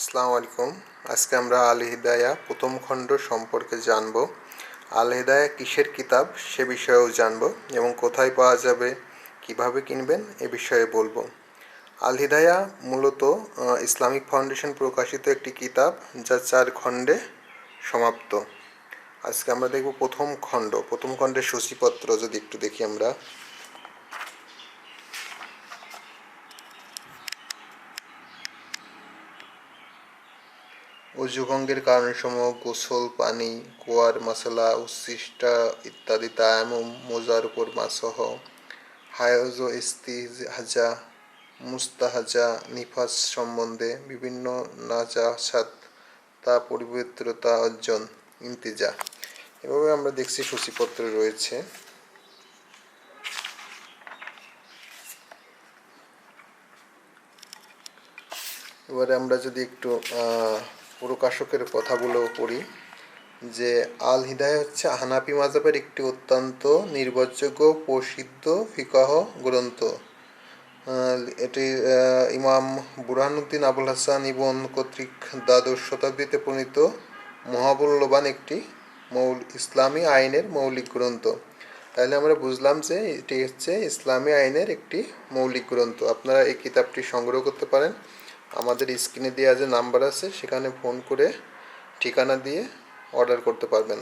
আসসালামু আলাইকুম। আজকে আমরা আল হিদায়া প্রথম খণ্ড সম্পর্কে জানব। আল হিদায়া কিসের কিতাব সে বিষয়েও জানব এবং কোথায় পাওয়া যাবে, কীভাবে কিনবেন এ বিষয়ে বলব। আল হিদায়া মূলত ইসলামিক ফাউন্ডেশন প্রকাশিত একটি কিতাব যা চার খণ্ডে সমাপ্ত। আজকে আমরা দেখব প্রথম খণ্ড। প্রথম খণ্ডের সূচিপত্র যদি একটু দেখি আমরা। অজুভঙ্গের কারণসমূহ গোসল, পানি, কোয়ার মশলা, উচ্ছিষ্টা ইত্যাদি তায়ামুম মোজার উপর মাসহ হায়জ ইস্তিহাজা মুস্তাহাজা নিফাস সম্বন্ধে বিভিন্ন নাজাসাত তা পবিত্রতা অর্জন, ইন্তিজা। এভাবে আমরা দেখছি সূচিপত্র রয়েছে। এবারে আমরা যদি একটু প্রকাশকের কথাগুলো পড়ি, যে আল হিদায় হচ্ছে হানাফি মাজাবের একটি অত্যন্ত নির্ভরযোগ্য, প্রসিদ্ধ ফিকাহ গ্রন্থ। এটি ইমাম বুরহানুদ্দিন আবুল হাসান ইবন কর্তৃক দ্বাদশ শতাব্দীতে প্রণীত মহামূল্যবান একটি মৌল, ইসলামী আইনের মৌলিক গ্রন্থ। তাহলে আমরা বুঝলাম যে এটি হচ্ছে ইসলামী আইনের একটি মৌলিক গ্রন্থ। আপনারা এই কিতাবটি সংগ্রহ করতে পারেন। আমাদের স্ক্রিনে দেওয়া যে নাম্বার আছে সেখানে ফোন করে ঠিকানা দিয়ে অর্ডার করতে পারবেন।